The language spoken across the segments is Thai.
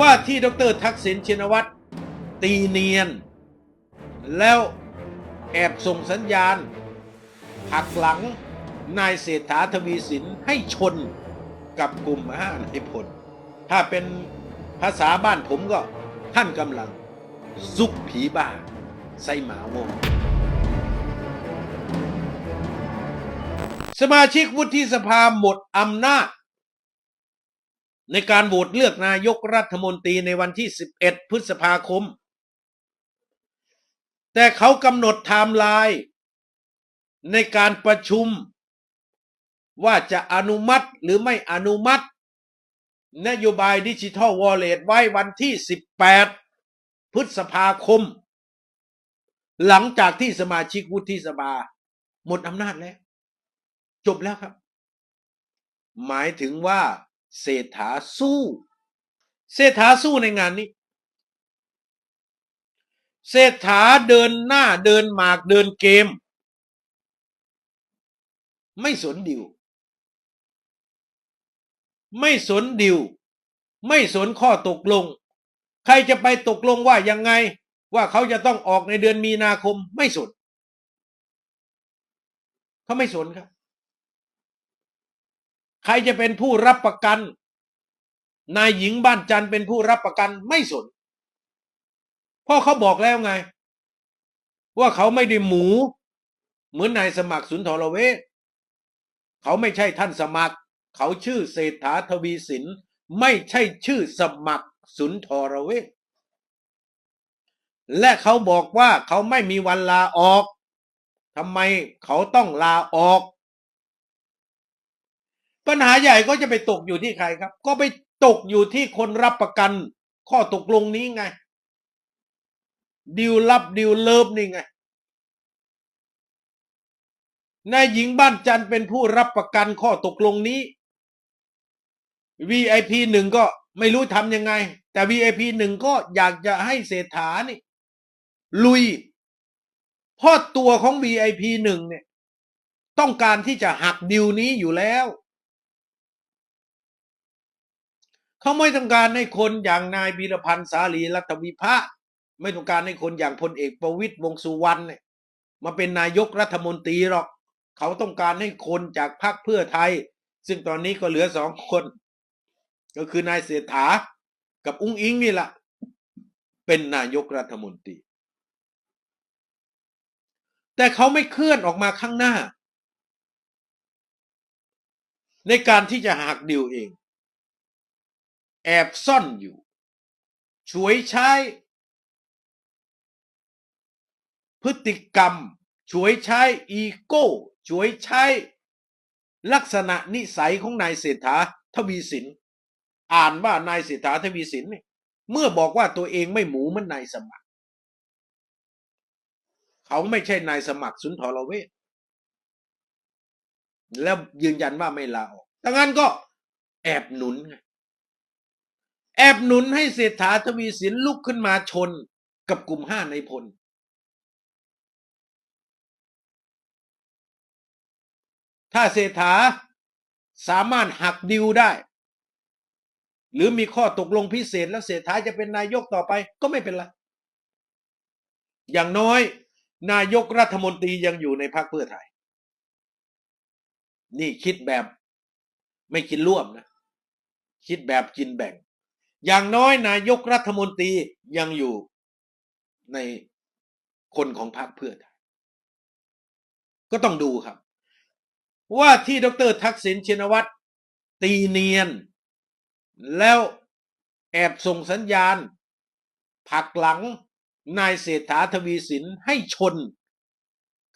ว่าที่ดรทักษิณชินวัตรตีเนียน แล้วแอบส่งสัญญาณหักหลังนายเศรษฐาทวีสินให้ชนกับกลุ่มห้านายพล ถ้าเป็นภาษาบ้านผมก็ท่านกำลัง ซุกผีบ้าใส่หมาวง สมาชิกวุฒิสภาหมดอำนาจ ในการโหวตเลือกนายกรัฐมนตรีในวันที่ 11 พฤษภาคม แต่เขากำหนดไทม์ไลน์ในการประชุม ว่าจะอนุมัติหรือไม่อนุมัติ นโยบายดิจิทัลวอลเล็ตไว้วันที่ 18 พฤษภาคม หลังจากที่สมาชิกวุฒิสภาหมดอำนาจแล้ว จบแล้วครับ หมายถึงว่า เศรษฐาสู้ เศรษฐาสู้ในงานนี้ เศรษฐาเดินหน้าเดินหมากเดินเกม ไม่สนดิว ไม่สนดิว ไม่สนข้อตกลง ใครจะไปตกลงว่ายังไง ว่าเขาจะต้องออกในเดือนมีนาคมไม่สนเขาไม่สนครับ ใครจะเป็นผู้รับประกัน นายหญิงบ้านจันเป็นผู้รับประกันไม่สนเพ่อเขาบอกแล้วไง ว่าเขาไม่ได้หมู เหมือนนายสมัครสุนทรเวชเขาไม่ใช่ท่านสมัคร เขาชื่อเศรษฐาทวีสินไม่ใช่ชื่อสมัครสุนทรเวชและเขาบอกว่าเขาไม่มีวันลาออกทำไมเขาต้องลาออก ปัญหาใหญ่ก็จะไปตกอยู่ที่ใครครับ ก็ไปตกอยู่ที่คนรับประกัน ข้อตกลงนี้ไงดิวลับดิวเลิฟนี่ไงนายหญิงบ้านจันเป็นผู้รับประกันข้อตกลงนี้ VIP หนึ่งก็ไม่รู้ทำยังไง แต่ VIP หนึ่งก็อยากจะให้เศรษฐานี่ ลุยเพราะตัวของ VIP หนึ่งเนี่ย ต้องการที่จะหักดิวนี้อยู่แล้ว เขาไม่ต้องการให้คนอย่างนายบีรพันธ์สาลีรัฐวิภาไม่ต้องการให้คนอย่างพลเอกประวิตยวงสุวรรณเนี่ยมาเป็นนายกรัฐมนตรีหรอก เขาต้องการให้คนจากพรรคเพื่อไทย ซึ่งตอนนี้ก็เหลือสองคน ก็คือนายเศรษฐากับอุ้งอิงนี่แหละเป็นนายกรัฐมนตรี แต่เขาไม่เคลื่อนออกมาข้างหน้า ในการที่จะหักดิวเอง แอบซ่อนอยู่ ช่วยใช้ พฤติกรรม ช่วยใช้อีโก้ ช่วยใช้ ลักษณะนิสัยของนายเศรษฐาทวีสิน อ่านว่านายเศรษฐาทวีสินเนี่ยเมื่อบอกว่าตัวเองไม่หมูเหมันนายสมัคร เขาไม่ใช่นายสมัครสุนทรเวชแล้วยืนยันว่าไม่ลาออกดังนั้นก็แอบหนุนไง แอบหนุนให้เศรษฐาทวีสินลุกขึ้นมาชนกับกลุ่มห้าในพล ถ้าเศรษฐาสามารถหักดิวได้ หรือมีข้อตกลงพิเศษแล้วเศรษฐาจะเป็นนายกต่อไปก็ไม่เป็นไร อย่างน้อยนายกรัฐมนตรียังอยู่ในพรรคเพื่อไทย นี่คิดแบบไม่กินร่วมนะ คิดแบบกินแบ่ง อย่างน้อยนายกรัฐมนตรียังอยู่ในคนของพรรคเพื่อไทย ก็ต้องดูครับ ว่าที่ดรทักษิณชินวัตรตีเนียน แล้วแอบส่งสัญญาณผลักหลังนายเศรษฐาทวีสินให้ชน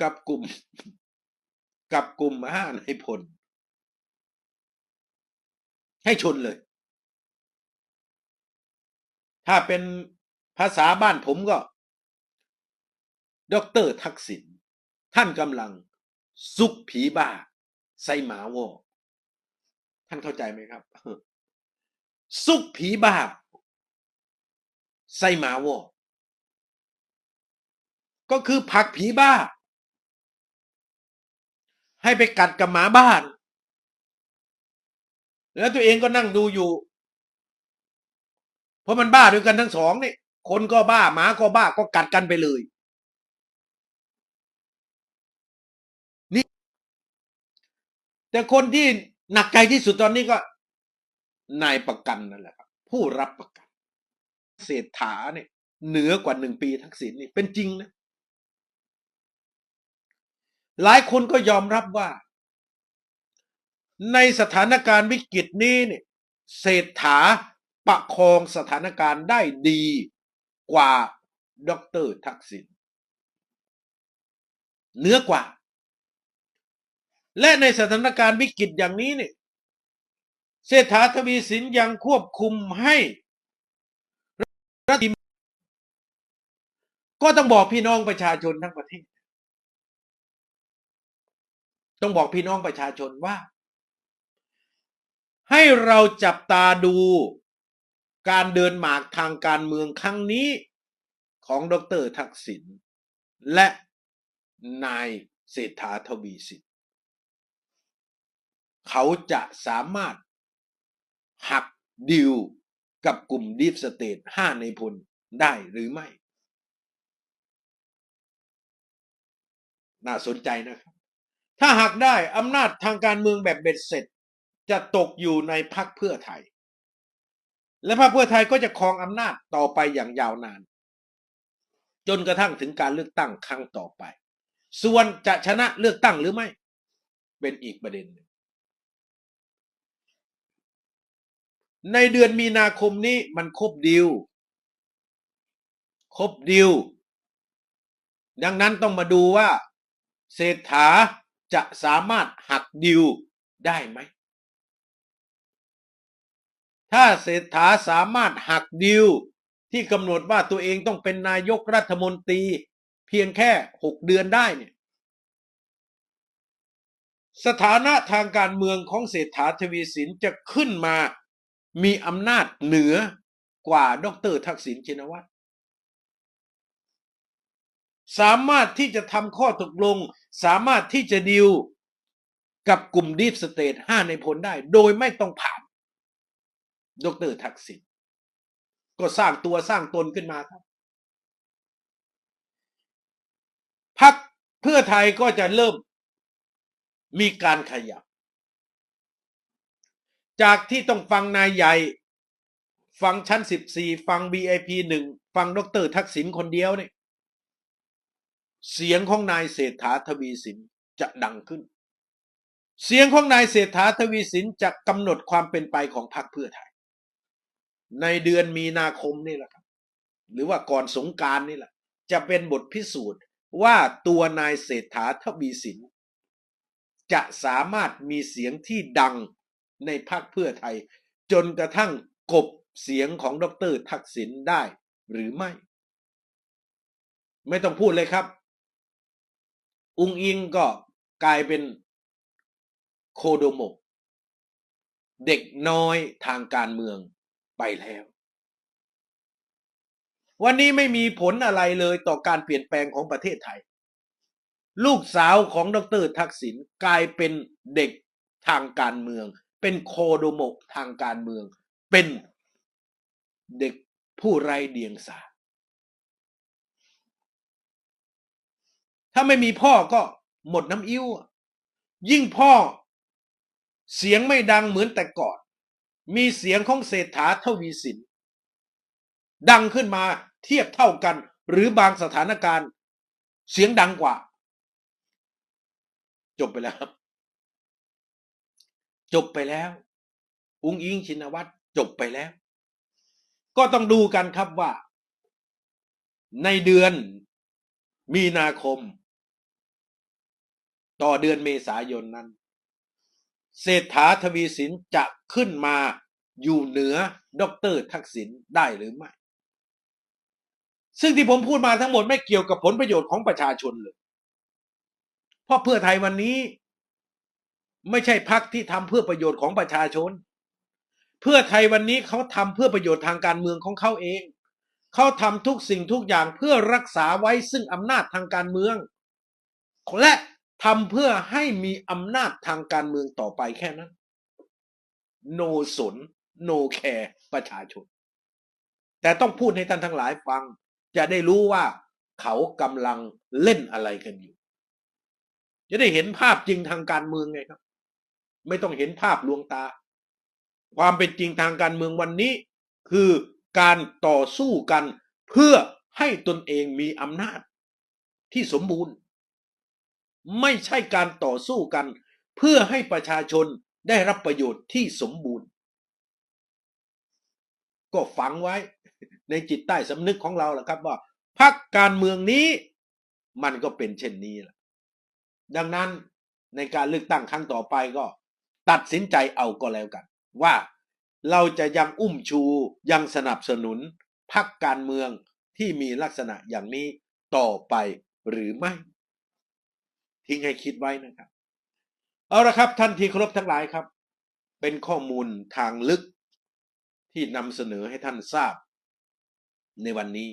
กับกลุ่ม กับกลุ่มห้านายพล ให้ชนเลย ถ้าเป็นภาษาบ้านผมก็ด็อกเตอร์ทักษิณท่านกำลังซุกผีบ้าใส่หมาวอท่านเข้าใจไหมครับซุกผีบ้าใส่หมาวอก็คือผักผีบ้า ให้ไปกัดกับหมาบ้าน แล้วตัวเองก็นั่งดูอยู่ ราะมันบ้าด้วยกันทั้งสองนี่คนก็บ้าหมาก็บ้าก็กัดกันไปเลย นี่ แต่คนที่หนักใจที่สุดตอนนี้ก็ นายประกันนั่นแหละครับ ผู้รับประกัน เศรษฐาเนี่ย เหนือกว่าหนึ่งปีทักษิณนี่เป็นจริงนะ หลายคนก็ยอมรับว่า ในสถานการณ์วิกฤตนี้เนี่ย เศรษฐา ประคองสถานการณ์ได้ดีกว่าดรทักษิณเหนือกว่า และในสถานการณ์วิกฤตอย่างนี้เนี่ยเศรษฐาทวีสินยังควบคุมให้รัฐก็ต้องบอกพี่น้องประชาชนทั้งประเทศ ต้องบอกพี่น้องประชาชนว่า ให้เราจับตาดู การเดินหมากทางการเมืองครั้งนี้ของดรทักษิณและนายเศรษฐาทวีสินเขาจะสามารถหักดิวกับกลุ่มดีฟสเตทห้าในพลได้หรือไม่ น่าสนใจนะครับ ถ้าหากได้อำนาจทางการเมืองแบบเบ็ดเสร็จ จะตกอยู่ในพรรคเพื่อไทย และพรรคเพื่อไทยก็จะครองอำนาจต่อไปอย่างยาวนาน จนกระทั่งถึงการเลือกตั้งครั้งต่อไป ส่วนจะชนะเลือกตั้งหรือไม่ เป็นอีกประเด็นหนึ่งในเดือนมีนาคมนี้มันครบดิวครบดิวดังนั้นต้องมาดูว่าเศรษฐาจะสามารถหักดิวได้ไหม ถ้าเศรษฐาสามารถหักดิวที่กำหนดว่าตัวเองต้องเป็นนายกรัฐมนตรี เพียงแค่หกเดือนได้เนี่ยสถานะทางการเมืองของเศรษฐาทวีสินจะขึ้นมามีอำนาจเหนือกว่าดรทักษิณชินวัตรสามารถที่จะทำข้อตกลง สามารถที่จะดิวกับกลุ่มดีฟสเตทห้าในพลได้ โดยไม่ต้องผ่าน ดรทักษิณก็สร้างตัวสร้างตนขึ้นมาครับพักเพื่อไทยก็จะเริ่มมีการขยับ จากที่ต้องฟังนายใหญ่ ฟังชั้นสิบสี่ฟัง BIP หนึ่งฟังดรทักษิณคนเดียวเนี่ยเสียงของนายเศรษฐาทวีสินจะดังขึ้น เสียงของนายเศรษฐาทวีสินจะกำหนดความเป็นไปของพรรคเพื่อไทย ในเดือนมีนาคมนี่แหละครับ หรือว่าก่อนสงการนี่แหละ จะเป็นบทพิสูจน์ว่าตัวนายเศรษฐาทวีสิน จะสามารถมีเสียงที่ดังในพรรคเพื่อไทย จนกระทั่งกบเสียงของดรทักษิณได้หรือไม่ ไม่ต้องพูดเลยครับ อุงอิงก็กลายเป็นโคโดโมกเด็กน้อยทางการเมือง ไปแล้ว วันนี้ไม่มีผลอะไรเลยต่อการเปลี่ยนแปลงของประเทศไทย ลูกสาวของดรทักษิณกลายเป็นเด็กทางการเมือง เป็นโคโดโมกทางการเมือง เป็นเด็กผู้ไร้เดียงสา ถ้าไม่มีพ่อก็หมดน้ำอิ่วยิ่งพ่อเสียงไม่ดังเหมือนแต่ก่อน มีเสียงของเศรษฐาทวีสิน ดังขึ้นมาเทียบเท่ากัน หรือบางสถานการณ์ เสียงดังกว่า จบไปแล้วครับจบไปแล้ว อุ้งอิงชินวัตรจบไปแล้ว ก็ต้องดูกันครับว่า ในเดือนมีนาคม ต่อเดือนเมษายนนั้น เศรษฐาทวีสินจะขึ้นมาอยู่เหนือดรทักษิณได้หรือไม่ ซึ่งที่ผมพูดมาทั้งหมดไม่เกี่ยวกับผลประโยชน์ของประชาชนเลย เพราะเพื่อไทยวันนี้ ไม่ใช่พักที่ทำเพื่อประโยชน์ของประชาชน เพื่อไทยวันนี้เขาทำเพื่อประโยชน์ทางการเมืองของเขาเอง เขาทำทุกสิ่งทุกอย่างเพื่อรักษาไว้ซึ่งอำนาจทางการเมือง และ ทำเพื่อให้มีอำนาจทางการเมืองต่อไปแค่นั้น โนสน โนแคร์ประชาชน แต่ต้องพูดให้ท่านทั้งหลายฟัง จะได้รู้ว่าเขากำลังเล่นอะไรกันอยู่ จะได้เห็นภาพจริงทางการเมืองไงครับ ไม่ต้องเห็นภาพลวงตา ความเป็นจริงทางการเมืองวันนี้ คือการต่อสู้กันเพื่อให้ตนเองมีอำนาจที่สมบูรณ์ ไม่ใช่การต่อสู้กัน เพื่อให้ประชาชนได้รับประโยชน์ที่สมบูรณ์ ก็ฝังไว้ในจิตใต้สำนึกของเราแหละครับว่าพรรคการเมืองนี้มันก็เป็นเช่นนี้แหละดังนั้นในการเลือกตั้งครั้งต่อไปก็ ตัดสินใจเอาก็แล้วกัน ว่าเราจะยังอุ้มชูยังสนับสนุนพรรคการเมืองที่มีลักษณะอย่างนี้ต่อไปหรือไม่ ทิ้งให้คิดไว้นะครับ เอาละครับ ท่านที่เคารพทั้งหลายครับ เป็นข้อมูลทางลึกที่นำเสนอให้ท่านทราบในวันนี้